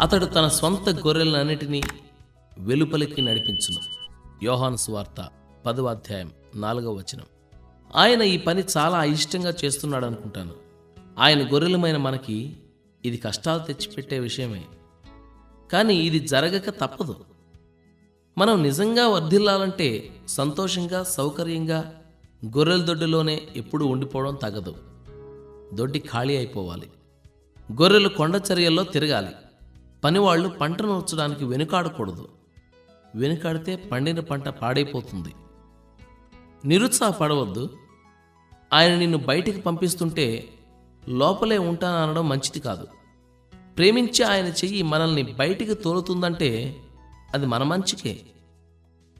అతడు తన స్వంత గొర్రెలన్నిటినీ వెలుపలికి నడిపించును. యోహాను సువార్త పదవ అధ్యాయం నాలుగవ వచనం. ఆయన ఈ పని చాలా అయిష్టంగా చేస్తున్నాడు అనుకుంటాను ఆయన గొర్రెలమైన మనకి ఇది కష్టాలు తెచ్చిపెట్టే విషయమే. కానీ ఇది జరగక తప్పదు. మనం నిజంగా వర్ధిల్లాలంటే సంతోషంగా సౌకర్యంగా గొర్రెల దొడ్డిలోనే ఎప్పుడూ ఉండిపోవడం తగదు. దొడ్డి ఖాళీ అయిపోవాలి. గొర్రెలు కొండచర్యల్లో తిరగాలి. పనివాళ్ళు పంటను ఉంచడానికి వెనుకాడకూడదు. వెనుకాడితే పండిన పంట పాడైపోతుంది. నిరుత్సాహపడవద్దు. ఆయన నిన్ను బయటికి పంపిస్తుంటే లోపలే ఉంటాననడం మంచిది కాదు. ప్రేమించి ఆయన చెయ్యి మనల్ని బయటికి తోలుతుందంటే అది మన మంచికే.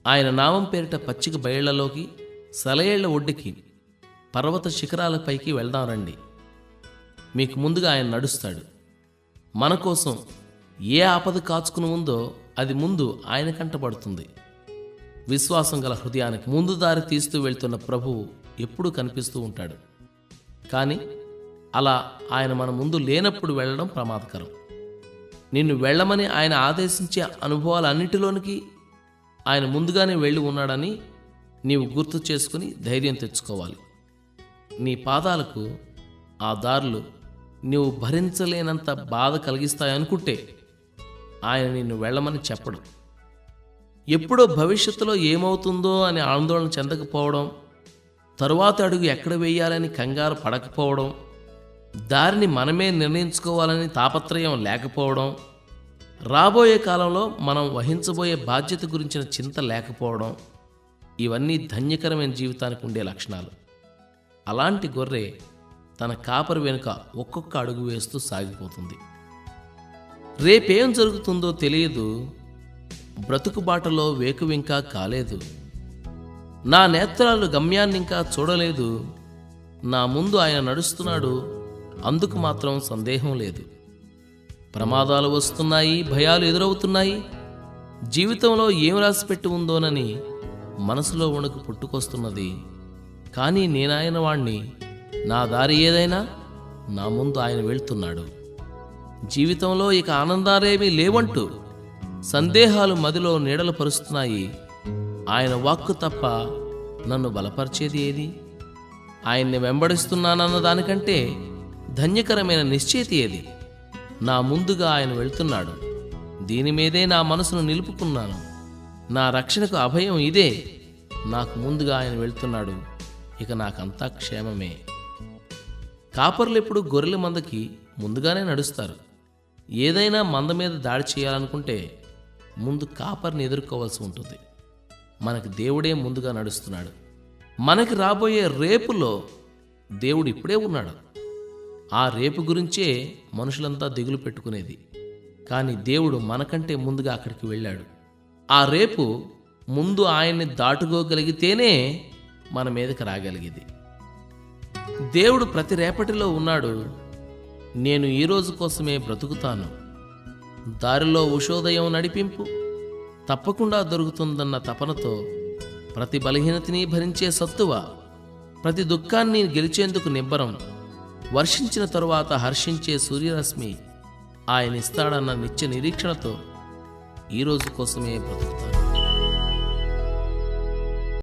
ఆయన నామం పేరిట పచ్చిక బయళ్ళలోకి సలయేళ్ళ ఒడ్డుకి పర్వత శిఖరాలపైకి వెళ్దాం రండి. మీకు ముందుగా ఆయన నడుస్తాడు. మన కోసం ఏ ఆపద కాచుకుని ఉందో అది ముందు ఆయన కంటపడుతుంది. విశ్వాసం గల హృదయానికి ముందు దారి తీస్తూ వెళ్తున్న ప్రభువు ఎప్పుడూ కనిపిస్తూ ఉంటాడు. కానీ అలా ఆయన మన ముందు లేనప్పుడు వెళ్ళడం ప్రమాదకరం. నిన్ను వెళ్ళమని ఆయన ఆదేశించే అనుభవాలన్నిటిలోనికి ఆయన ముందుగానే వెళ్ళి ఉన్నాడని నీవు గుర్తు చేసుకుని ధైర్యం తెచ్చుకోవాలి. నీ పాదాలకు ఆ దారులు నీవు భరించలేనంత బాధ కలిగిస్తాయనుకుంటే ఆయన నిన్ను వెళ్ళమని చెప్పడు. ఎప్పుడో భవిష్యత్తులో ఏమవుతుందో అని ఆందోళన చెందకపోవడం తరువాత అడుగు ఎక్కడ వేయాలని కంగారు పడకపోవడం దారిని మనమే నిర్ణయించుకోవాలని తాపత్రయం లేకపోవడం రాబోయే కాలంలో మనం వహించబోయే బాధ్యత గురించిన చింత లేకపోవడం ఇవన్నీ ధన్యకరమైన జీవితానికి ఉండే లక్షణాలు. అలాంటి గొర్రె తన కాపరి వెనుక ఒక్కొక్క అడుగు వేస్తూ సాగిపోతుంది. రేపేం జరుగుతుందో తెలియదు. బ్రతుకు బాటలో వేకువింకా కాలేదు. నా నేత్రాలు గమ్యాన్నింకా చూడలేదు. నా ముందు ఆయన నడుస్తున్నాడు. అందుకు మాత్రం సందేహం లేదు. ప్రమాదాలు వస్తున్నాయి భయాలు ఎదురవుతున్నాయి. జీవితంలో ఏం రాసిపెట్టి ఉందోనని మనసులో వణుకు పుట్టుకొస్తున్నది. కానీ నేనాయన వాణ్ణి నా దారి ఏదైనా నా ముందు ఆయన వెళ్తున్నాడు. జీవితంలో ఇక ఆనందాలేమీ లేవంటూ సందేహాలు మదిలో నీడలు పరుస్తున్నాయి. ఆయన వాక్కు తప్ప నన్ను బలపరిచేది ఏది? ఆయన్ని వెంబడిస్తున్నానన్న దానికంటే ధన్యకరమైన నిశ్చేతి ఏది? నా ముందుగా ఆయన వెళ్తున్నాడు. దీని మీదే నా మనసును నిలుపుకున్నాను. నా రక్షణకు అభయం ఇదే. నాకు ముందుగా ఆయన వెళ్తున్నాడు. ఇక నాకంతా క్షేమమే. కాపర్లు ఎప్పుడు గొర్రెల మందకి ముందుగానే నడుస్తారు. ఏదైనా మంద మీద దాడి చేయాలనుకుంటే ముందు కాపర్ని ఎదుర్కోవాల్సి ఉంటుంది. మనకు దేవుడే ముందుగా నడుస్తున్నాడు. మనకి రాబోయే రేపులో దేవుడు ఇప్పుడే ఉన్నాడు. ఆ రేపు గురించే మనుషులంతా దిగులు పెట్టుకునేది. కానీ దేవుడు మనకంటే ముందుగా అక్కడికి వెళ్ళాడు. ఆ రేపు ముందు ఆయన్ని దాటుకోగలిగితేనే మన మీదకి రాగలిగేది. దేవుడు ప్రతి రేపటిలో ఉన్నాడు. నేను ఈరోజు కోసమే బ్రతుకుతాను. దారిలో ఉషోదయం నడిపింపు తప్పకుండా దొరుకుతుందన్న తపనతో ప్రతి బలహీనతని భరించే సత్తువ ప్రతి దుఃఖాన్ని గెలిచేందుకు నిబ్బరం వర్షించిన తరువాత హర్షించే సూర్యరశ్మి ఆయన ఇస్తాడన్న నిత్య నిరీక్షణతో ఈ రోజు కోసమే బ్రతుకుతాను.